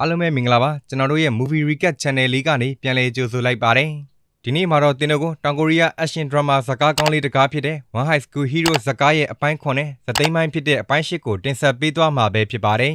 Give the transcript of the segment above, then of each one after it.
အားလုံးပဲမင်္ဂလာပါကျွန်တော်တို့ရဲ့ Movie Recap Channel လေးကနေပြန်လည်ကြိုဆိုလိုက်ပါတယ်ဒီနေ့မှာတော့တင်တို့ကိုတောင်ကိုရီးယား Action Drama ဇာတ်ကားကောင်းလေးတစ်ကားဖြစ်တဲ့ One High School Hero ဇာတ်ကားရဲ့အပိုင်း9နဲ့ဇာတ်သိမ်းပိုင်းဖြစ်တဲ့အပိုင်း10ကိုတင်ဆက်ပေးသွားမှာပဲဖြစ်ပါတယ်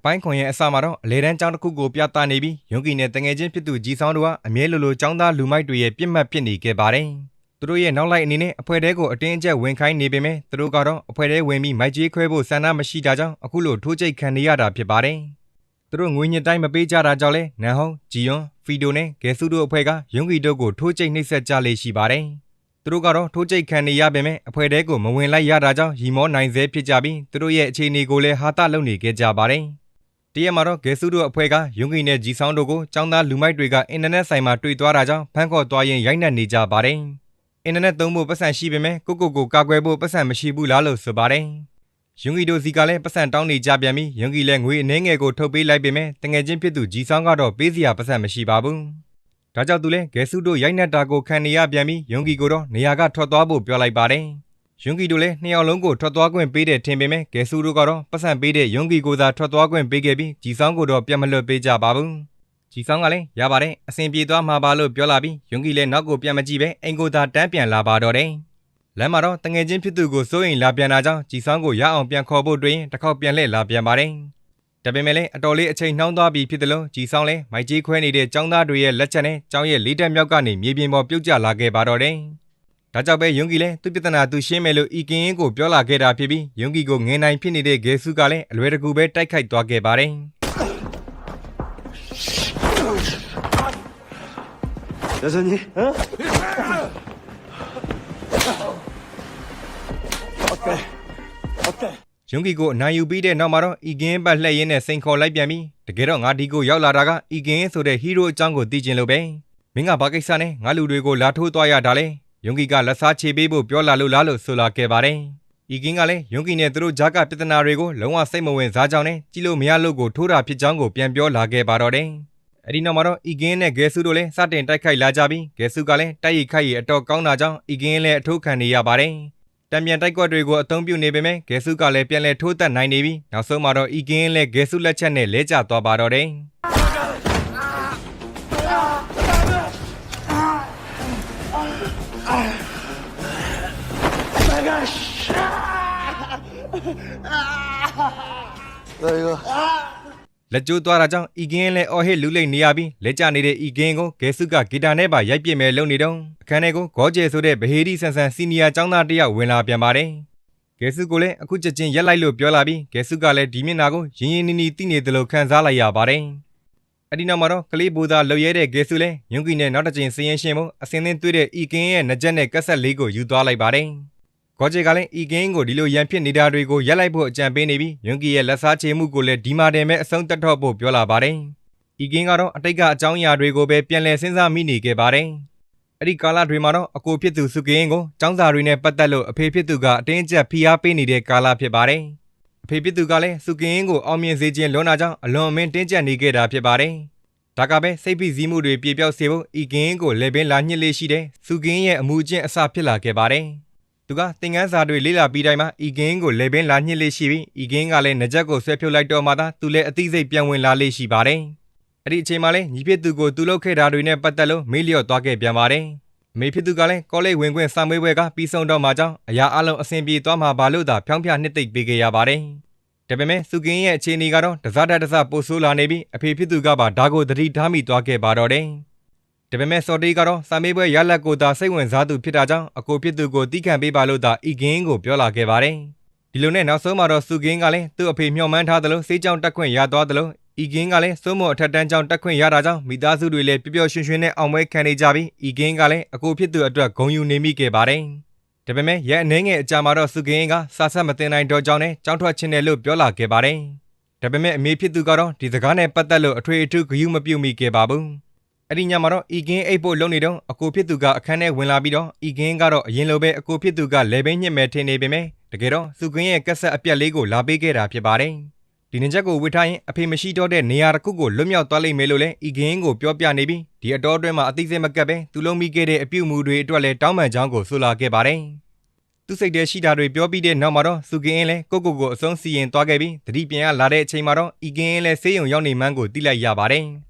အပိုင်းခွန်ရဲ့အစမှာတော့အလေတန်းကျောင်းတစ်ခုကိုပြသနေပြီးယွန်ကီနဲ့တငယ်ချင်းဖြစ်သူဂျီဆောင်တို့ကအမြဲလိုလိုကျောင်းသားလူမိုက်တွေရဲ့ပြစ်မှတ်ဖြစ်နေခဲ့ပါတယ်။သူတို့ရဲ့နောက်လိုက်အနေနဲ့အဖွဲတဲကိုအတင်းအကျပ်ဝင်ခိုင်းနေပေမဲ့သူတို့ကတော့အဖွဲတဲဝင်ပြီးမိုက်ကြီးခွဲဖို့ဆန္ဒမရှိတာကြောင့်အခုလိုထိုးချိတ်ခံနေရတာဖြစ်ပါတယ်။သူတို့ငွေညစ်တိုင်းမပေးကြတာကြောင့်လဲနန်ဟုံးဂျီယွန်ဖီဒိုနဲ့ဂဲဆူတို့အဖွဲ့ကယွန်ကီတို့ကိုထိုးချိတ်နှိပ်စက်ကြလေရှိပါတယ်။သူတို့ကတော့ထိုးချိတ်ခံနေရပေမဲ့အဖွဲတဲကိုမဝင်လိုက်ရတာကြောင့်ရီမောနိုင်စေဖြစ်ကြပြီးသူတို့ရဲ့အခြေအနေကိုလည်းဟာတာလုပ်နေခဲ့ကြပါတယ်။ တရက်မှာတော့ဂဲဆုတို့အဖွဲ့ကယုံကီနဲ့ဂျီဆောင်တို့ကိုចောင်းသားလူမိုက်တွေကအင်တာနက်ဆိုင်မှာတွေ့သွားတာကြောင့်ဖမ်းခေါ်သွားရင်ရိုက်နှက်နေကြပါတယ်။အင်တာနက်သုံးဖို့ပတ်စံရှိပေမဲ့ကိုကိုကိုကာကွယ်ဖို့ပတ်စံမရှိဘူးလားလို့ဆိုပါတယ်။ယုံကီတို့စီကလည်းပတ်စံတောင်းနေကြပြန်ပြီးယုံကီလည်းငွေအနှဲငယ်ကိုထုတ်ပေးလိုက်ပေမဲ့တငယ်ချင်းဖြစ်သူဂျီဆောင်ကတော့ပေးစရာပတ်စံမရှိပါဘူး။ဒါကြောင့်သူလည်းဂဲဆုတို့ရိုက်နှက်တာကိုခံနေရပြန်ပြီးယုံကီကိုတော့နေရာကထွက်သွားဖို့ပြောလိုက်ပါတယ်။ ယွန်ကီတို့လည်းနှစ်ယောက်လုံးကိုထွက်သွားခွင့်ပေးတယ်ထင်ပေမဲ့ဂဲဆူတို့ကတော့ပတ်စံပေးတဲ့ယွန်ကီကိုသာထွက်သွားခွင့်ပေးခဲ့ပြီးဂျီဆောင်ကိုတော့ပြန်မလွတ်ပေးကြပါဘူး။ဂျီဆောင်ကလည်းရပါတယ်အဆင်ပြေသွားမှာပါလို့ပြောလာပြီးယွန်ကီလည်းနောက်ကိုပြန်မကြည့်ပဲအိမ်ကိုသာတန်းပြန်လာပါတော့တယ်။လမ်းမှာတော့တငယ်ချင်းဖြစ်သူကိုစိုးရင်လာပြန်လာကြောင်းဂျီဆောင်ကိုရအောင်ပြန်ခေါ်ဖို့တွင်တစ်ခေါက်ပြန်လှည့်လာပြန်ပါတယ်။ဒါပေမဲ့လည်းအတော်လေးအချိန်နှောင်းသွားပြီဖြစ်တယ်လို့ဂျီဆောင်လည်းမိုက်ကြီးခွဲနေတဲ့ចောင်းသားတွေရဲ့လက်ချက်နဲ့ចောင်းရဲ့လေးတက်မြောက်ကနေမြေပြင်ပေါ်ပြုတ်ကျလာခဲ့ပါတော့တယ်။ ဒါကြောင့်ပဲယွန်ကီလည်းသူ့ပြဿနာသူရှင်းမယ်လို့အီကင်ရင်ကိုပြောလာခဲ့တာဖြစ်ပြီးယွန်ကီကိုငယ်နိုင်ဖြစ်နေတဲ့ဂေဆုကလည်းအလွယ်တကူပဲတိုက်ခိုက်သွားခဲ့ပါတယ်။ဒါစနီဟမ်โอเคโอเคယွန်ကီကိုအနိုင်ယူပြီးတဲ့နောက်မှာတော့အီကင်ပတ်လှည့်ရင်းနဲ့စိန်ခေါ်လိုက်ပြန်ပြီးတကယ်တော့ငါဒီကိုရောက်လာတာကအီကင်ဆိုတဲ့ဟီးရိုးအကြောင်းကိုသိချင်လို့ပဲမင်းကဘာကိစ္စနဲ့ငါလူတွေကိုလာထိုးသွားရတာလဲ ယွန်ကီကလက်စားချေပေးဖို့ပြောလာလို့လားလို့ဆိုလာခဲ့ပါတယ်။အီကင်းကလည်းယွန်ကီနဲ့သူတို့ဂျာကပြဿနာတွေကိုလုံးဝစိတ်မဝင်စားကြောင်းနဲ့ကြည့်လို့မရလို့ကိုထိုးတာဖြစ်ကြောင်းကိုပြန်ပြောလာခဲ့ပါတော့တယ်။အဲ့ဒီနောက်မှာတော့အီဂင်းနဲ့ဂဲဆူတို့လည်းစတင်တိုက်ခိုက်လာကြပြီးဂဲဆူကလည်းတိုက်ရိုက်ခိုက်ရအတော်ကောင်းတာကြောင့်အီဂင်းလည်းအထိုးခံနေရပါတယ်။တံပြန်တိုက်ကွက်တွေကိုအသုံးပြုနေပေမဲ့ဂဲဆူကလည်းပြန်လဲထိုးတက်နိုင်နေပြီးနောက်ဆုံးမှာတော့အီဂင်းလည်းဂဲဆူလက်ချက်နဲ့လဲကျသွားပါတော့တယ်။ ဒါရောလက်ကျိုးသွားတာကြောင့်ဤကင်းလဲအော်ဟစ်လူလိမ့်နေရပြီးလက်ကျနေတဲ့ဤကင်းကိုဂဲစုကဂီတာနဲ့ပါရိုက်ပစ်မဲ့လုပ်နေတော့အခန်းထဲကိုဂေါ်ဂျေဆိုတဲ့ဗဟေဒီဆန်ဆန်စီနီယာចောင်းသားတယောက်ဝင်လာပြန်ပါတယ်ဂဲစုကိုလည်းအခုချက်ချင်းရက်လိုက်လို့ပြောလာပြီးဂဲစုကလည်းဒီမျက်နှာကိုရင်းရင်းနီးနီးသိနေတယ်လို့ခံစားလိုက်ရပါတယ်အဲ့ဒီနောက်မှာတော့ကလေးဘူသာလောက်ရဲတဲ့ဂဲစုလည်းယွန်ကီနဲ့နောက်တစ်ချိန်စည်ရင်ရှင်မှုအစင်းသင်းတွေ့တဲ့ဤကင်းရဲ့နှကြက်နဲ့ကက်ဆက်လေးကိုယူသွားလိုက်ပါတယ် ဂေါဂျေကလည်းအီဂင်းကိုဒီလိုရန်ဖြစ်နေတာတွေကိုရက်လိုက်ဖို့အကြံပေးနေပြီးယွန်ကီရဲ့လက်စားချေမှုကိုလည်းဒီမာတင်မဲ့အဆုံးတတ်တော့ဖို့ပြောလာပါတယ်။အီဂင်းကတော့အတိတ်ကအကြောင်းအရာတွေကိုပဲပြန်လည်စဉ်းစားမိနေခဲ့ပါတယ်။အဲ့ဒီကာလတွေမှာတော့အကိုဖြစ်သူစုကင်းကိုចောင်းစာတွေနဲ့ပတ်သက်လို့အဖေဖြစ်သူကအတင်းအကျပ်ဖိအားပေးနေတဲ့ကာလဖြစ်ပါတယ်။အဖေဖြစ်သူကလည်းစုကင်းကိုအောင်မြင်စေခြင်းလွန်တာကြောင့်အလွန်အမင်းတင်းကျပ်နေခဲ့တာဖြစ်ပါတယ်။ဒါကပဲစိတ်ဖိစီးမှုတွေပြေပြောက်စေဖို့အီဂင်းကိုလေပင်လာညှစ်လေးရှိတဲ့စုကင်းရဲ့အမှုအကျင့်အစဖြစ်လာခဲ့ပါတယ်။ သူကသင်ငန်းစာတွေလေ့လာပြီးတိုင်းမှာအီဂင်းကိုလေပင်လာညှစ်လေးရှိပြီးအီဂင်းကလည်းနကြက်ကိုဆွဲဖြုတ်လိုက်တော့မှသာသူလည်းအသိစိတ်ပြန်ဝင်လာလေးရှိပါတယ်။အဲ့ဒီအချိန်မှာလည်းညီဖြစ်သူကိုသူလုပ်ခဲ့တာတွေနဲ့ပတ်သက်လို့မေးလျော့သွားခဲ့ပြန်ပါတယ်။အမေဖြစ်သူကလည်းကောလိပ်ဝင်ခွင့်စာမေးပွဲကပြီးဆုံးတော့မှကြောင့်အရာအလုံးအဆင်ပြေသွားမှာပါလို့သာဖြောင်းပြနှစ်သိမ့်ပေးခဲ့ရပါတယ်။ဒါပေမဲ့စုကင်းရဲ့အခြေအနေကတော့တစားတက်တစားပို့ဆိုးလာနေပြီးအဖေဖြစ်သူကပါဓာကိုသတိထားမိသွားခဲ့ပါတော့တယ်။ ဒါပေမဲ့စော်တေးကတော့စာမေးပွဲရလက်ကိုသာစိတ်ဝင်စားသူဖြစ်တာကြောင့်အကိုဖြစ်သူကိုတီးခံပေးပါလို့သာအီဂင်းကိုပြောလာခဲ့ပါတယ်။ဒီလိုနဲ့နောက်ဆုံးမှာတော့စုကင်းကလည်းသူ့အဖေမျှော်မှန်းထားသလိုစေးကြောင်တက်ခွင့်ရသွားသလိုအီဂင်းကလည်းစိုးမော်အထက်တန်းကြောင်တက်ခွင့်ရတာကြောင့်မိသားစုတွေလည်းပျော်ပျော်ရွှင်ရွှင်နဲ့အောင်ပွဲခံနေကြပြီးအီဂင်းကလည်းအကိုဖြစ်သူအတွက်ဂုဏ်ယူနေမိခဲ့ပါတယ်။ဒါပေမဲ့ရဲအနေငယ်အကြာမှာတော့စုကင်းကစာဆက်မတင်နိုင်တော့ကြောင်းနဲ့ကြောင်းထွက်ခြင်းတယ်လို့ပြောလာခဲ့ပါတယ်။ဒါပေမဲ့အမေဖြစ်သူကတော့ဒီစကားနဲ့ပတ်သက်လို့အထွေအထူးဂရုမပြုမိခဲ့ပါဘူး။ အဲ့ဒီညမှာတော့အီဂင်းအိတ်ဖို့လုံနေတော့အကိုဖြစ်သူကအခန်းထဲဝင်လာပြီးတော့အီဂင်းကတော့အရင်လိုပဲအကိုဖြစ်သူကလေဘင်းညစ်မဲ့ထင်နေပေမဲ့တကယ်တော့စုကင်းရဲ့ကက်ဆက်အပြက်လေးကိုလာပေးခဲ့တာဖြစ်ပါတယ်ဒီနှချက်ကိုဝစ်ထားရင်အဖေမရှိတော့တဲ့နေရာတစ်ခုကိုလွတ်မြောက်သွားလိမ့်မယ်လို့လည်းဤကင်းကိုပြောပြနေပြီးဒီအတော်အတွင်းမှာအသိစိတ်မကပ်ပဲသူလုံးမိခဲ့တဲ့အပြုတ်မှုတွေအတွက်လည်းတောင်းပန်ကြောင်းကိုဆိုလာခဲ့ပါတယ်။သူစိတ်ထဲရှိတာတွေပြောပြီးတဲ့နောက်မှာတော့စုကင်းလည်းကိုကိုကိုအဆုံးစီရင်သွားခဲ့ပြီးတတိပြန်ရလာတဲ့အချိန်မှာတော့ဤကင်းလည်းဆေးရုံရောက်နေမှန်းကိုသိလိုက်ရပါတယ်။အ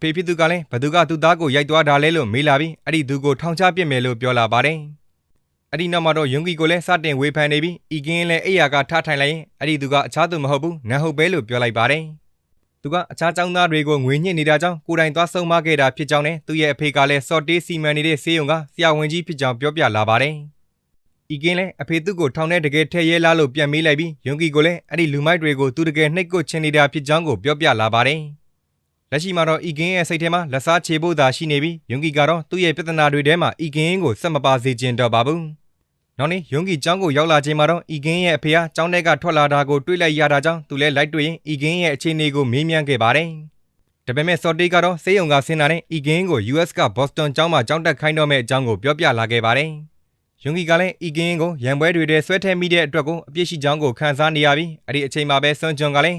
ဖေဖြစ်သူကလည်းဘသူကသူ့သားကိုရိုက်သွားတာလဲလို့မေးလာပြီးအဲ့ဒီသူကိုထောင်ချပစ်မယ်လို့ပြောလာပါတယ်။အဲ့ဒီနောက်မှာတော့ယွန်ဂီကိုလည်းစတင်ဝေဖန်နေပြီးဤကင်းလည်းအိယာကထထိုင်လိုက်ရင်အဲ့ဒီသူကအခြားသူမဟုတ်ဘူးနန်ဟုတ်ပဲလို့ပြောလိုက်ပါတယ်။သူကအခြားចောင်းသားတွေကိုငွေညှစ်နေတာကြောင့်ကိုယ်တိုင်သွားဆုံးမခဲ့တာဖြစ်ကြောင်းနဲ့သူ့ရဲ့အဖေကလည်းစော်တေးစီမံနေတဲ့ဆေးရုံကဆရာဝန်ကြီးဖြစ်ကြောင်းပြောပြလာပါတယ်။ဤကင်းလည်းအဖေသူ့ကိုထောင်ထဲတကယ်ထဲရဲလားလို့ပြန်မေးလိုက်ပြီးယွန်ဂီကိုလည်းအဲ့ဒီလူမိုက်တွေကိုသူတကယ်နှိပ်ကွချင်နေတာဖြစ်ကြောင်းကိုပြောပြလာပါတယ်။ လက်ရှိမှာတော့ဤကင်းရဲ့စိတ်ထဲမှာလက်စားချေဖို့သာရှိနေပြီးယွန်ဂီကတော့သူ့ရဲ့ပြဿနာတွေထဲမှာဤကင်းကိုဆက်မပါစေချင်တော့ပါဘူး။နောက်နေ့ယွန်ဂီကျောင်းကိုရောက်လာချိန်မှာတော့ဤကင်းရဲ့အဖေကကျောင်းထဲကထွက်လာတာကိုတွေ့လိုက်ရတာကြောင့်သူလည်းလိုက်တွေ့ရင်ဤကင်းရဲ့အခြေအနေကိုမေးမြန်းခဲ့ပါတယ်။ဒါပေမဲ့စော်တေးကတော့စေးရုံကဆင်းလာတဲ့ဤကင်းကို US က Boston ကျောင်းမှာကျောင်းတက်ခိုင်းတော့မဲ့အကြောင်းကိုပြောပြလာခဲ့ပါတယ်။ယွန်ဂီကလည်းဤကင်းကိုရန်ပွဲတွေထဲဆွဲထည့်မိတဲ့အတွက်ကိုအပြစ်ရှိကြောင်းကိုခံစားနေရပြီးအဲ့ဒီအချိန်မှာပဲဆွန်ဂျွန်ကလည်း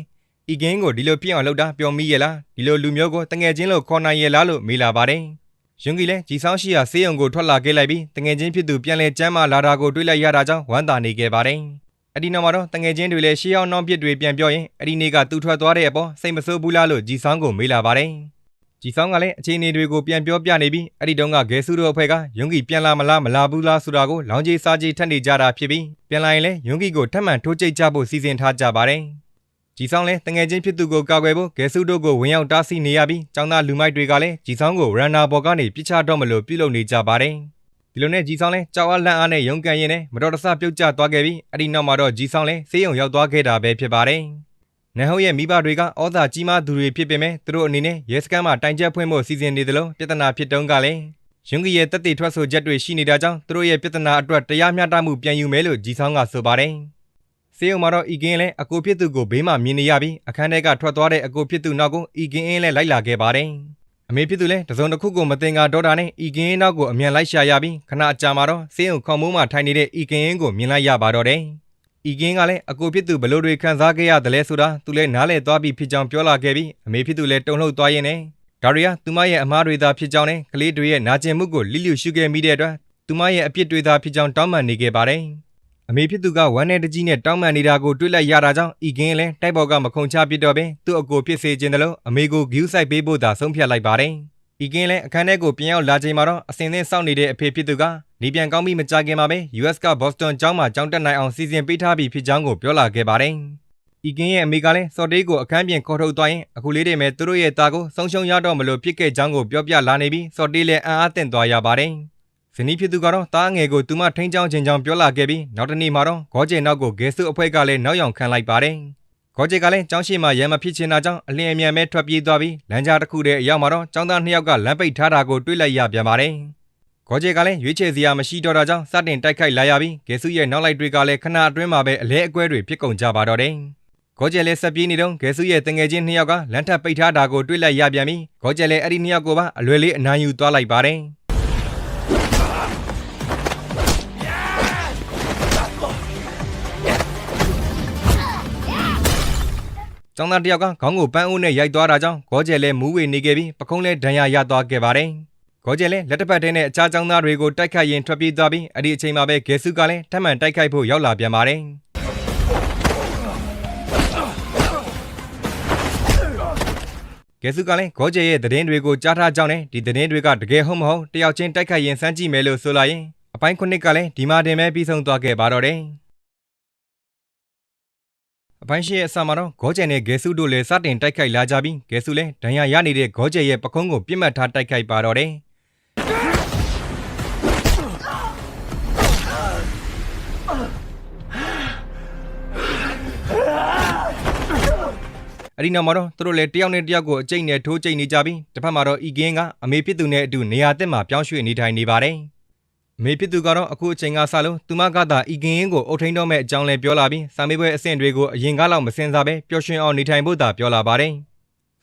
ဤကင်းကိုဒီလိုပြည့်အောင်လုပ်တာပြောမိရဲ့လားဒီလိုလူမျိုးကိုတငယ်ချင်းလို့ခေါ်နိုင်ရဲ့လားလို့မေးလာပါတယ်။ယွန်ဂီလည်းဂျီဆောင်ရှိရာဆေးရုံကိုထွက်လာခဲ့လိုက်ပြီးတငယ်ချင်းဖြစ်သူပြန်လဲကျမ်းမာလာတာကိုတွေ့လိုက်ရတာကြောင့်ဝမ်းသာနေခဲ့ပါတယ်။အဲ့ဒီနောက်မှာတော့တငယ်ချင်းတွေလည်းရှေးအောင်နှောင်းပြစ်တွေပြန်ပြောရင်အဲ့ဒီနေ့ကသူထွက်သွားတဲ့အပေါ်စိတ်မဆိုးဘူးလားလို့ဂျီဆောင်ကိုမေးလာပါတယ်။ဂျီဆောင်ကလည်းအခြေအနေတွေကိုပြန်ပြောပြနေပြီးအဲ့ဒီတုန်းကဂဲဆုတို့အဖွဲ့ကယွန်ဂီပြန်လာမလားမလာဘူးလားဆိုတာကိုလောင်ကြီးစားကြီးထပ်နေကြတာဖြစ်ပြီးပြန်လာရင်လည်းယွန်ဂီကိုထပ်မံထိုးကြိတ်ကြဖို့စီစဉ်ထားကြပါတယ်။ ဂျီဆောင်လည်းတငယ်ချင်းဖြစ်သူကိုကာကွယ်ဖို့ဂဲဆုတို့ကိုဝင်ရောက်တားဆီးနေရပြီးចောင်းသားလူမိုက်တွေကလည်းဂျီဆောင်ကိုရန်နာဘော်ကနေပြစ်ချတော့မလို့ပြုလုပ်နေကြပါတယ်။ဒီလိုနဲ့ဂျီဆောင်လဲကြောက်အားလန့်အားနဲ့ရုန်းကန်ရင်းနဲ့မတော်တဆပြုတ်ကျသွားခဲ့ပြီးအဲ့ဒီနောက်မှာတော့ဂျီဆောင်လဲဆေးရုံရောက်သွားခဲ့တာပဲဖြစ်ပါတယ်။နန်ဟုတ်ရဲ့မိဘတွေကဩဇာကြီးမားသူတွေဖြစ်ပေမဲ့သူတို့အနေနဲ့ရဲစခန်းမှာတိုင်ချက်ဖွင့်ဖို့စီစဉ်နေတယ်လို့ပြဿနာဖြစ်တုန်းကလည်းယွန်ဂီရဲ့တက်တည်ထွက်ဆိုချက်တွေရှိနေတာကြောင့်သူတို့ရဲ့ပြဿနာအတွက်တရားမျှတမှုပြန်ယူမယ်လို့ဂျီဆောင်ကဆိုပါတယ်။ ဆေးရုံမှာတော့အီကင်းလဲအကိုဖြစ်သူကိုဘေးမှာမြင်နေရပြီးအခန်းထဲကထွက်သွားတဲ့အကိုဖြစ်သူနောက်ကိုအီကင်းအင်းလဲလိုက်လာခဲ့ပါတယ်။အမေဖြစ်သူလဲတစုံတစ်ခုကိုမတင်ကာဒေါတာနဲ့အီကင်းနောက်ကိုအမြန်လိုက်ရှာရပြီးခဏအကြာမှာတော့ဆေးရုံခေါင်းမိုးမှာထိုင်နေတဲ့အီကင်းကိုမြင်လိုက်ရပါတော့တယ်။ဤကင်းကလည်းအကိုဖြစ်သူဘလို့တွေခံစားခဲ့ရတယ်လဲဆိုတာသူလည်းနားလည်သွားပြီဖြစ်ကြောင်းပြောလာခဲ့ပြီးအမေဖြစ်သူလည်းတုန်လှုပ်သွားရင်းနဲ့ဒါရီယာသူမရဲ့အမားတွေသာဖြစ်ကြောင်းနဲ့ကလေးတွေရဲ့နာကျင်မှုကိုလိလျူရှုခဲ့မိတဲ့အတွက်သူမရဲ့အပြစ်တွေသာဖြစ်ကြောင်းတောင်းပန်နေခဲ့ပါတယ်။ အမေဖြစ်သူကဝမ်းနဲ့တကြီးနဲ့တောင်းပန်နေတာကိုတွေ့လိုက်ရတာကြောင့်ဤကင်းလည်းတိုက်ပေါ်ကမခုန်ချပစ်တော့ပင်သူ့အကိုဖြစ်စေခြင်းတလို့အမေကိုဂယူးဆိုင်ပေးဖို့သာဆုံးဖြတ်လိုက်ပါတယ်။ဤကင်းလည်းအခန်းထဲကိုပြန်ရောက်လာချိန်မှာတော့အစင်းသင်းစောင့်နေတဲ့အဖေဖြစ်သူကနေပြန်ကောင်းပြီးမကြခင်မှာပဲ US က Boston ကျောင်းမှာကျောင်းတက်နိုင်အောင်စီစဉ်ပေးထားပြီးဖြစ်ကြောင်းကိုပြောလာခဲ့ပါတယ်။ဤကင်းရဲ့အမေကလည်းစော်တေးကိုအခန်းပြင်ခေါ်ထုတ်သွားရင်အခုလေးတည်းမဲ့သူတို့ရဲ့သားကိုဆုံးရှုံးရတော့မလို့ဖြစ်ခဲ့ကြောင်းကိုပြောပြလာနေပြီးစော်တေးလည်းအံ့အားသင့်သွားရပါတယ်။ ဇနီးဖြစ်သူကတော့တားငယ်ကိုသူမထိန်းချောင်းခြင်းကြောင့်ပြောလာခဲ့ပြီးနောက်တနေ့မှာတော့ဂေါကျေနောက်ကိုဂဲဆုအဖွဲ့ကလည်းနောက်ယောင်ခံလိုက်ပါတယ်။ဂေါကျေကလည်းကျောင်းရှိမှရံမဖြစ်ချင်တာကြောင့်အလင်းအမြန်ပဲထွက်ပြေးသွားပြီးလမ်းကြားတစ်ခုတည်းအရောက်မှာတော့ကျောင်းသားနှစ်ယောက်ကလမ်းပိတ်ထားတာကိုတွေ့လိုက်ရပြန်ပါတယ်။ဂေါကျေကလည်းရွေးချယ်စရာမရှိတော့တာကြောင့်စတင်တိုက်ခိုက်လာရပြီးဂဲဆုရဲ့နောက်လိုက်တွေကလည်းခဏအတွင်းမှာပဲအလဲအကွဲတွေဖြစ်ကုန်ကြပါတော့တယ်။ဂေါကျဲလည်းဆက်ပြေးနေတော့ဂဲဆုရဲ့တငယ်ချင်းနှစ်ယောက်ကလမ်းထပ်ပိတ်ထားတာကိုတွေ့လိုက်ရပြန်ပြီးဂေါကျဲလည်းအဲ့ဒီနှစ်ယောက်ကိုပါအလွယ်လေးအနားယူသွားလိုက်ပါတယ်။ ကျောင်းသားတစ်ယောက်ကခေါင်းကိုပန်းအိုးနဲ့ရိုက်သွားတာကြောင့်ဂေါကျဲလည်းမူးဝေနေခဲ့ပြီးပကုံးလည်းဒဏ်ရာရသွားခဲ့ပါတယ်။ဂေါကျဲလည်းလက်တစ်ဖက်ထဲနဲ့အခြားကျောင်းသားတွေကိုတိုက်ခိုက်ရင်ထွက်ပြေးသွားပြီးအဲ့ဒီအချိန်မှာပဲဂဲဆုကလည်းထပ်မံတိုက်ခိုက်ဖို့ရောက်လာပြန်ပါတယ်။ကဲစုကလည်းဂေါကျေရဲ့သတင်းတွေကိုကြားထားကြောင်းနဲ့ဒီသတင်းတွေကတကယ်ဟုတ်မဟုတ်တယောက်ချင်းတိုက်ခိုက်ရင်စမ်းကြည့်မယ်လို့ဆိုလာရင်အပိုင်းခုနှစ်ကလည်းဒီမှာတင်မဲ့ပြီးဆုံးသွားခဲ့ပါတော့တယ် အပိုင်းရှိရဲ့အစမှာတော့ဂေါကျေနဲ့ဂဲစုတို့လည်းစတင်တိုက်ခိုက်လာကြပြီးဂဲစုလည်းဒဏ်ရာရနေတဲ့ဂေါကျေရဲ့ပကုံးကိုပြစ်မှတ်ထားတိုက်ခိုက်ပါတော့တယ်အဲ့ဒီနောက်မှာတော့သူတို့လည်းတယောက်နဲ့တယောက်ကိုအကျိတ်နဲ့ထိုးကျိတ်နေကြပြီးတစ်ဖက်မှာတော့ဤကင်းကအမေဖြစ်သူနဲ့အတူနေရာတက်မှာပြောင်းရွှေ့နေထိုင်နေပါတယ်အ မေဖြစ်သူကတော့အခုအချိန်ကစလို့သူမကသာဤကင်းကိုအုပ်ထိန်တော့မဲ့အကြောင်းလဲပြောလာပြီးစာမေးပွဲအဆင့်တွေကိုအရင်ကလောက်မစင်စားပဲပျော်ရွှင်အောင်နေထိုင်ဖို့သာပြောလာပါတယ်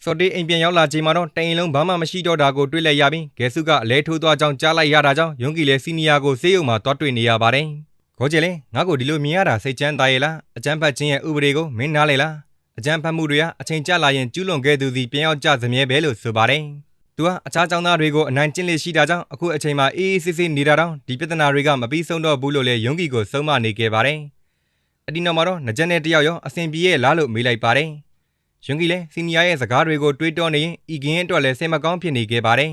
စော်တေးအိမ်ပြန်ရောက်လာချိန်မှာတော့တိုင်ရင်လုံးဘာမှမရှိတော့တာကိုတွေ့လိုက်ရပြီးဂဲဆုကအလဲထိုးသွားကြောင်းကြားလိုက်ရတာကြောင့်ယွန်ကီလည်းစီနီယာကိုဆေးရုံမှာတွားတွေ့နေရပါတယ်။ခေါ်ကြလေငါ့ကိုဒီလိုမြင်ရတာစိတ်ချမ်းသာရဲ့လားအကျန်းဖတ်ခြင်းရဲ့ဥပဒေကိုမင်းနားလေလားအကြမ်းဖက်မှုတွေဟာအချိန်ကျလာရင်ကျူးလွန်ခဲ့သူစီပြန်ရောက်ကြစမြဲပဲလို့ဆိုပါတယ်။ သူဟာအခြားចောင်းသားတွေကိုအနိုင်ကျင့်လေရှိတာကြောင့်အခုအချိန်မှာအေးအေးဆေးဆေးနေတာတောင်ဒီပြဿနာတွေကမပြီးဆုံးတော့ဘူးလို့လည်းယုံကြည်ကိုဆုံးမနေခဲ့ပါတယ်။အဒီနောက်မှာတော့နကြက်နဲ့တယောက်ရောအစဉ်ပြေရဲ့လားလို့မေးလိုက်ပါတယ်။ယုံကြည်လည်းစီနီယာရဲ့စကားတွေကိုတွေးတောနေရင်ဤကင်းအတွက်လည်းစိတ်မကောင်းဖြစ်နေခဲ့ပါတယ်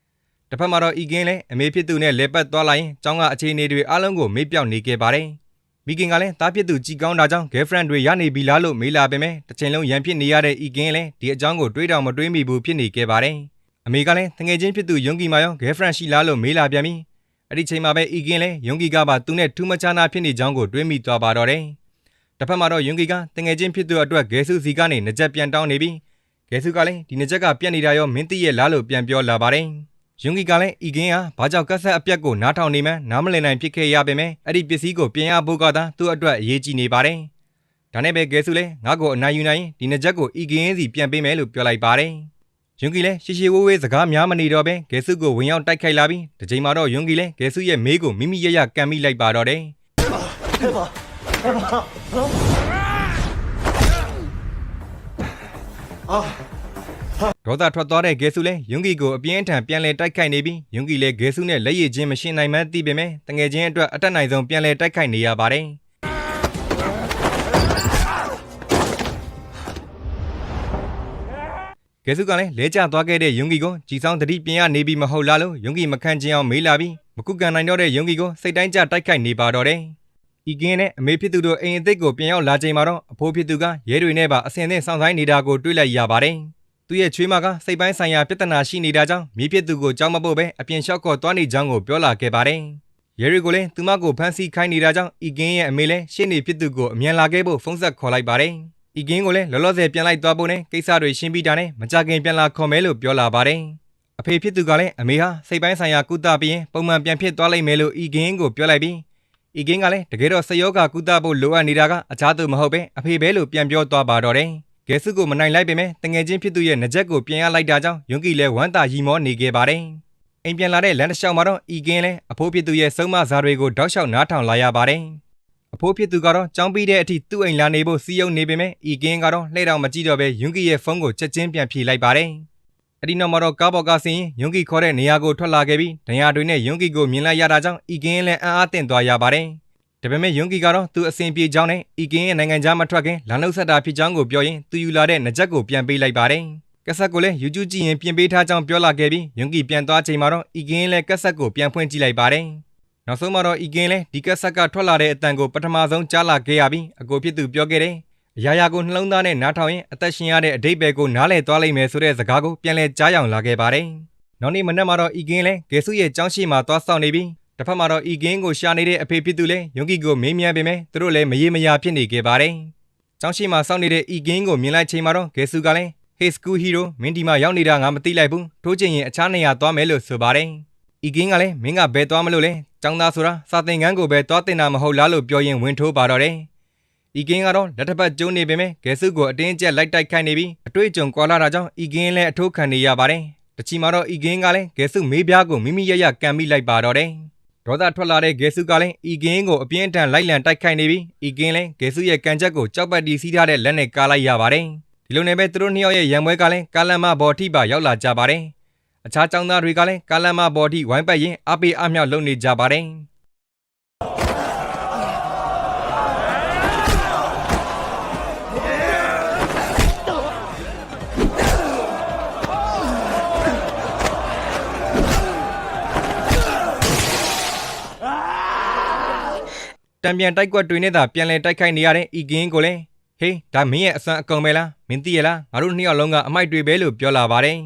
။တစ်ဖက်မှာတော့ဤကင်းလည်းအမေဖြစ်သူနဲ့လဲပတ်သွားလိုက်ရင်ចောင်းကအခြေအနေတွေအလုံးကိုမေ့ပြောက်နေခဲ့ပါတယ်။မိခင်ကလည်းတားဖြစ်သူကြည်ကောင်းတာကြောင့် girlfriend တွေရနေပြီလားလို့မေးလာပေမဲ့တစ်ချိန်လုံးရန်ဖြစ်နေရတဲ့ဤကင်းလည်းဒီအကြောင်းကိုတွေးတောင်မတွေးမိဘူးဖြစ်နေခဲ့ပါတယ်။ အမေကလည်းတငယ်ချင်းဖြစ်သူယုံကြည်မာရော girlfriend ရှိလားလို့မေးလာပြန်ပြီးအဲ့ဒီချိန်မှာပဲဤကင်းလည်းယုံကြည်ကပါသူနဲ့ထူးမခြားနာဖြစ်နေကြောင်းကိုတွေးမိသွားပါတော့တယ်။တစ်ဖက်မှာတော့ယုံကြည်ကတငယ်ချင်းဖြစ်သူအတွက်ဂဲဆုစီကနေငကြက်ပြန်တောင်းနေပြီးဂဲဆုကလည်းဒီငကြက်ကပြက်နေတာရောမင်းသိရဲ့လားလို့ပြန်ပြောလာပါတယ်။ယုံကြည်ကလည်းဤကင်းဟာဘာကြောင့်ကက်ဆက်အပြက်ကိုနားထောင်နေမှန်းနားမလည်နိုင်ဖြစ်ခဲ့ရပေမဲ့အဲ့ဒီပစ္စည်းကိုပြင်ရဖို့ကသာသူ့အတွက်အရေးကြီးနေပါတယ်။ဒါနဲ့ပဲကဲဆူလည်းငါ့ကိုအနိုင်ယူနိုင်ရင်ဒီနှစ်ချက်ကိုဤကင်းစီပြန်ပေးမယ်လို့ပြောလိုက်ပါတယ်။ ယွန်ကီလည်းရှေရှေဝေးဝေးစကားများမနေတော့ဘဲဂဲဆုကိုဝင်ရောက်တိုက်ခိုက်လာပြီးဒီချိန်မှာတော့ယွန်ကီလည်းဂဲဆုရဲ့မေးကိုမိမိရရကန်မိလိုက်ပါတော့တယ်အာဒေါသထွက်သွားတဲ့ဂဲဆုလည်းယွန်ကီကိုအပြင်းအထန်ပြန်လည်တိုက်ခိုက်နေပြီးယွန်ကီလည်းဂဲဆုနဲ့လက်ရည်ချင်းမရှင်းနိုင်မှသိပေမဲ့တငယ်ချင်းအတွက်အတက်နိုင်ဆုံးပြန်လည်တိုက်ခိုက်နေရပါတယ်။ ကဲဆုကလည်းလဲကျသွားခဲ့တဲ့ယုံကြည်ကိုကြည်ဆောင်တတိပြင်ရနေပြီမဟုတ်လားလို့ယုံကြည်မခံချင်အောင်မေးလာပြီးမကုကန်နိုင်တော့တဲ့ယုံကြည်ကိုစိတ်တိုင်းကျတိုက်ခိုက်နေပါတော့တယ်။ဤကင်းနဲ့အမေဖြစ်သူတို့အိမ်အသစ်ကိုပြန်ရောက်လာချိန်မှာတော့အဖိုးဖြစ်သူကရဲတွေနဲ့ပါအစင်နဲ့စောင့်ဆိုင်နေတာကိုတွေ့လိုက်ရပါတယ်။သူ့ရဲ့ချွေးမကစိတ်ပိုင်းဆိုင်ရာပြဿနာရှိနေတာကြောင့်မြေဖြစ်သူကိုကြောက်မဖို့ပဲအပြင်လျှောက်ကော့သွားနေကြောင်းကိုပြောလာခဲ့ပါတယ်။ရဲရီကိုလည်းသူမကိုဖမ်းဆီးခိုင်းနေတာကြောင့်ဤကင်းရဲ့အမေလည်းရှေ့နေဖြစ်သူကိုအမြန်လာခဲ့ဖို့ဖုန်းဆက်ခေါ်လိုက်ပါတယ်။ ဤကင်းကိုလည်းလောလောဆယ်ပြန်လိုက်သွားဖို့နဲ့ကိစ္စတွေရှင်းပြီးတာနဲ့မကြခင်ပြန်လာခေါ်မယ်လို့ပြောလာပါတယ်။အဖေဖြစ်သူကလည်းအမေဟာစိတ်ပိုင်းဆိုင်ရာကုသပြီးရင်ပုံမှန်ပြန်ဖြစ်သွားလိမ့်မယ်လို့ဤကင်းကိုပြောလိုက်ပြီးဤကင်းကလည်းတကယ်တော့စယောဂကုသဖို့လိုအပ်နေတာကအခြားသူမဟုတ်ပဲအဖေပဲလို့ပြန်ပြောသွားပါတော့တယ်။ကဲဆုကိုမနိုင်လိုက်ပေမဲ့တငယ်ချင်းဖြစ်သူရဲ့ငကြက်ကိုပြင်ရလိုက်တာကြောင့်ယွန်ကီလည်းဝမ်းသာရီမောနေခဲ့ပါတယ်။အိမ်ပြန်လာတဲ့လမ်းတစ်လျှောက်မှာတော့ဤကင်းလည်းအဖိုးဖြစ်သူရဲ့စုံမစားတွေကိုတောက်လျှောက်နားထောင်လာရပါတယ်။အ ဖိုးဖြစ်သူကတော့ကြောင်းပြီးတဲ့အထိသူ့အိမ်လာနေဖို့စီးယုံနေပေမဲ့ဤကင်းကတော့လှည့်တော့မကြည့်တော့ပဲယွန်ကီရဲ့ဖုန်းကိုချက်ချင်းပြန်ဖြေလိုက်ပါတယ်။အဲ့ဒီနောက်မှာတော့ကားပေါ်ကဆင်းရင်ယွန်ကီခေါ်တဲ့နေရာကိုထွက်လာခဲ့ပြီးဒဏ်ရာတွေနဲ့ယွန်ကီကိုမြင်လိုက်ရတာကြောင့်ဤကင်းလည်းအံ့အားသင့်သွားရပါတယ်။ဒါပေမဲ့ယွန်ကီကတော့သူအစဉ်ပြေကြောင်းနဲ့ဤကင်းရဲ့နိုင်ငံသားမထွက်ခင်လမ်းလုံးဆက်တာဖြစ်ကြောင်းကိုပြောရင်သူယူလာတဲ့ငကြက်ကိုပြန်ပေးလိုက်ပါတယ်။ကက်ဆက်ကိုလည်းယူကျူးကြည့်ရင်ပြင်ပေးထားကြောင်းပြောလာခဲ့ပြီးယွန်ကီပြန်သွားချိန်မှာတော့ဤကင်းလည်းကက်ဆက်ကိုပြန်ဖွင့်ကြည့်လိုက်ပါတယ်။ နောက်ဆုံးမှာတော့ဤကင်းလည်းဒီကက်ဆက်ကထွက်လာတဲ့အတန်ကိုပထမဆုံးကြားလာခဲ့ရပြီးအကိုဖြစ်သူပြောခဲ့တယ်။အရာရာကိုနှလုံးသားနဲ့နားထောင်ရင်အသက်ရှင်ရတဲ့အတိတ်ပဲကိုနားလည်သွားလိမ့်မယ်ဆိုတဲ့စကားကိုပြန်လဲကြားရောင်လာခဲ့ပါတယ်။နောက်နေ့မနက်မှာတော့ဤကင်းလည်းဂေဆုရဲ့ကျောင်းရှိမှာသွားဆောင်နေပြီးတစ်ဖက်မှာတော့ဤကင်းကိုရှာနေတဲ့အဖေဖြစ်သူလည်းယုံကီကိုမေးမြန်းပေမဲ့သူတို့လည်းမရေမရာဖြစ်နေခဲ့ပါတယ်။ကျောင်းရှိမှာစောင့်နေတဲ့ဤကင်းကိုမြင်လိုက်ချိန်မှာတော့ဂေဆုကလည်း Hey School Hero မင်းဒီမှာရောက်နေတာငါမသိလိုက်ဘူးထိုးချင်ရင်အခြားနေရာသွားမယ်လို့ဆိုပါတယ်။ ဤကင်းကလည်းမင်းကဘယ်သွားမလို့လဲကျောင်းသားဆိုတာစာသင်ခန်းကိုပဲသွားတင်တာမဟုတ်လားလို့ပြောရင်ဝင်ထိုးပါတော့တယ်။ဤကင်းကတော့လက်ထပ်ပတ်ကျုံးနေပေမဲ့ဂဲဆုကိုအတင်းကျပ်လိုက်တိုက်ခိုက်နေပြီးအတွေ့အကြုံကွာလာတာကြောင့်ဤကင်းလည်းအထိုးခံနေရပါတယ်။တချီမှာတော့ဤကင်းကလည်းဂဲဆုမေးပြားကိုမိမိရရကန်မိလိုက်ပါတော့တယ်။ဒေါသထွက်လာတဲ့ဂဲဆုကလည်းဤကင်းကိုအပြင်းအထန်လိုက်လံတိုက်ခိုက်နေပြီးဤကင်းလည်းဂဲဆုရဲ့ကန်ချက်ကိုကြောက်ပတ်တီးစီးထားတဲ့လက်နဲ့ကာလိုက်ရပါတယ်။ဒီလိုနဲ့ပဲသူတို့နှစ်ယောက်ရဲ့ရံပွဲကလည်းကာလန်မဘော်ထိပါရောက်လာကြပါတယ်။ အခြားចောင်းသားတွေကလည်းကာလန်မဘော်ထိဝိုင်းပတ်ရင်အပေးအမြောက်လုပ်နေကြပါတယ်။တံပြန်တိုက်ကွက်တွေနဲ့သာပြန်လဲတိုက်ခိုက်နေရတဲ့ဤကင်းကိုလည်းဟေးဒါမင်းရဲ့အစွမ်းအကုန်ပဲလားမင်းသိရလားငါတို့နှစ်ယောက်လုံးကအမိုက်တွေပဲလို့ပြောလာပါတယ်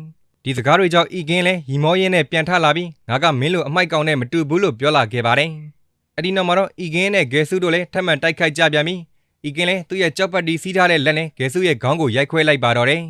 ဒီစကားတွေကြောင့်ဤကင်းလည်းရီမောရင်းနဲ့ပြန်ထလာပြီးငါကမင်းလိုအမိုက်ကောင်နဲ့မတူဘူးလို့ပြောလာခဲ့ပါတယ်အဒီနောက်မှာတော့ဤကင်းနဲ့ဂဲဆုတို့လည်းထပ်မံတိုက်ခိုက်ကြပြန်ပြီးဤကင်းလည်းသူ့ရဲ့ကြောက်ပတ်တီစီးထားတဲ့လက်နဲ့ဂဲဆုရဲ့ခေါင်းကိုရိုက်ခွဲလိုက်ပါတော့တယ်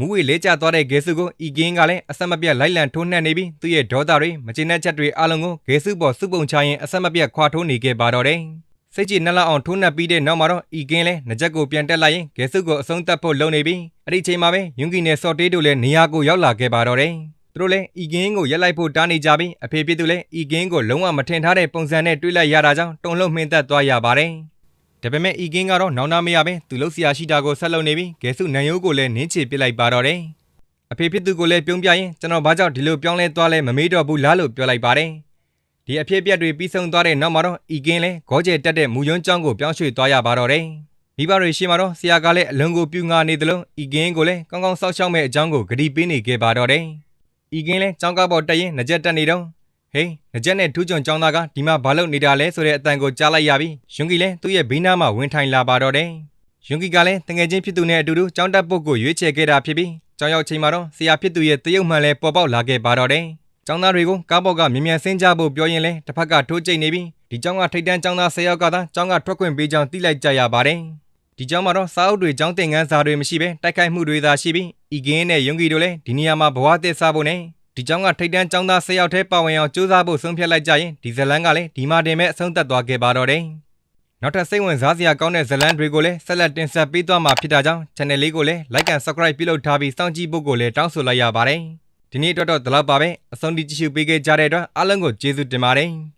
မူဝေလဲကျသွားတဲ့ဂေဆုကိုဤကင်းကလည်းအဆက်မပြတ်လိုက်လံထိုးနှက်နေပြီးသူ့ရဲ့ဒေါသတွေမကျေနပ်ချက်တွေအလုံးကိုဂေဆုပေါ်စုပုံချရင်အဆက်မပြတ်ခွာထိုးနေခဲ့ပါတော့တယ်။စစိတ်ကြည်နှက်လောက်အောင်ထိုးနှက်ပြီးတဲ့နောက်မှာတော့ဤကင်းလဲငကြက်ကိုပြန်တက်လိုက်ရင်ဂဲစုကိုအဆုံးသတ်ဖို့လုပ်နေပြီးအဲ့ဒီချိန်မှာပဲယွန်ကီနဲ့စော်တေးတို့လည်းနေရာကိုရောက်လာခဲ့ပါတော့တယ်သူတို့လည်းဤကင်းကိုရက်လိုက်ဖို့တားနေကြပြီးအဖေပြစ်သူလည်းဤကင်းကိုလုံးဝမထင်ထားတဲ့ပုံစံနဲ့တွေးလိုက်ရတာကြောင့်တုံ့လုံမှင်းသက်သွားရပါတယ် ဒါပေမဲ့ဤကင်းကတော့နောင်နာမရပဲသူလှုပ်ရှားရှိတာကိုဆက်လုပ်နေပြီးဂဲစုနန်ယိုးကိုလည်းနင်းချပစ်လိုက်ပါတော့တယ်အဖေဖြစ်သူကိုလည်းပြုံးပြရင်ကျွန်တော်ဘာကြောင့်ဒီလိုပြောင်းလဲသွားလဲမမေးတော့ဘူးလားလို့ပြောလိုက်ပါတယ်ဒီအဖြစ်အပျက်တွေပြီးဆုံးသွားတဲ့နောက်မှာတော့ဤကင်းလဲဂေါကျဲတက်တဲ့မူယွန်းကျောင်းကိုပြောင်းရွှေ့သွားရပါတော့တယ်။မိဘတွေရှိမှတော့ဆရာကလည်းအလွန်ကိုပြူငါနေသလိုဤကင်းကိုလည်းကောင်းကောင်းစောက်ရှောက်မဲ့အကြောင်းကိုဂရီပေးနေခဲ့ပါတော့တယ်။ဤကင်းလဲကျောင်းကားပေါ်တက်ရင်ငကြက်တက်နေတော့ ဟေးငကြက်နဲ့ထူးချွန်ကျောင်းသားကဒီမှာဘာလုပ်နေတာလဲဆိုတဲ့အတန်ကိုကြားလိုက်ရပြီးယွန်ကီလည်းသူ့ရဲ့ဘေးနားမှာဝင်ထိုင်လာပါတော့တယ်။ယွန်ကီကလည်းတငယ်ချင်းဖြစ်သူနဲ့အတူတူကျောင်းတက်ပုတ်ကိုရွေးချယ်ခဲ့တာဖြစ်ပြီးကျောင်းရောက်ချိန်မှာတော့ဆရာဖြစ်သူရဲ့တရုတ်မှန်လဲပေါ်ပေါက်လာခဲ့ပါတော့တယ်။ ကျောင်းသားတွေကိုကားဘောက်ကမြ мян ဆင်းကြဖို့ပြောရင်လဲတစ်ဖက်ကထိုးကျိတ်နေပြီးဒီကျောင်းကထိတ်တန်းကျောင်းသား၁၀ယောက်ကသာကျောင်းကထွက်ခွင့်ပေးကြောင်းသိလိုက်ကြရပါတယ်။ဒီကျောင်းမှာတော့စားအုပ်တွေကျောင်းသင်ခန်းစာတွေမရှိဘဲတိုက်ခိုက်မှုတွေသာရှိပြီးဤကင်းနဲ့ယွန်ကီတို့လည်းဒီနေရာမှာဘဝသစ်စားဖို့နဲ့ ဒီကျောင်းကထိတ်တန်းကျောင်းသား၁၀ယောက်ထဲပါဝင်အောင်ကြိုးစားဖို့ဆုံးဖြတ်လိုက်ကြရင်ဒီဇလန်ကလည်းဒီမှာတင်မဲ့အဆုံးသတ်သွားခဲ့ပါတော့တယ်။နောက်ထပ်စိတ်ဝင်စားစရာကောင်းတဲ့ဇလန်တွေကိုလည်းဆက်လက်တင်ဆက်ပေးသွားမှာဖြစ်တာကြောင့် channel လေးကိုလည်း like and subscribe ပြုလုပ်ထားပြီးစောင့်ကြည့်ဖို့ကိုလည်းတောင်းဆိုလိုက်ရပါတယ်။ဒီနေ့အတွက်တော့ဒီလောက်ပါပဲအဆုံးထိကြည့်ရှုပေးခဲ့ကြတဲ့အတွက်အားလုံးကိုကျေးဇူးတင်ပါတယ်။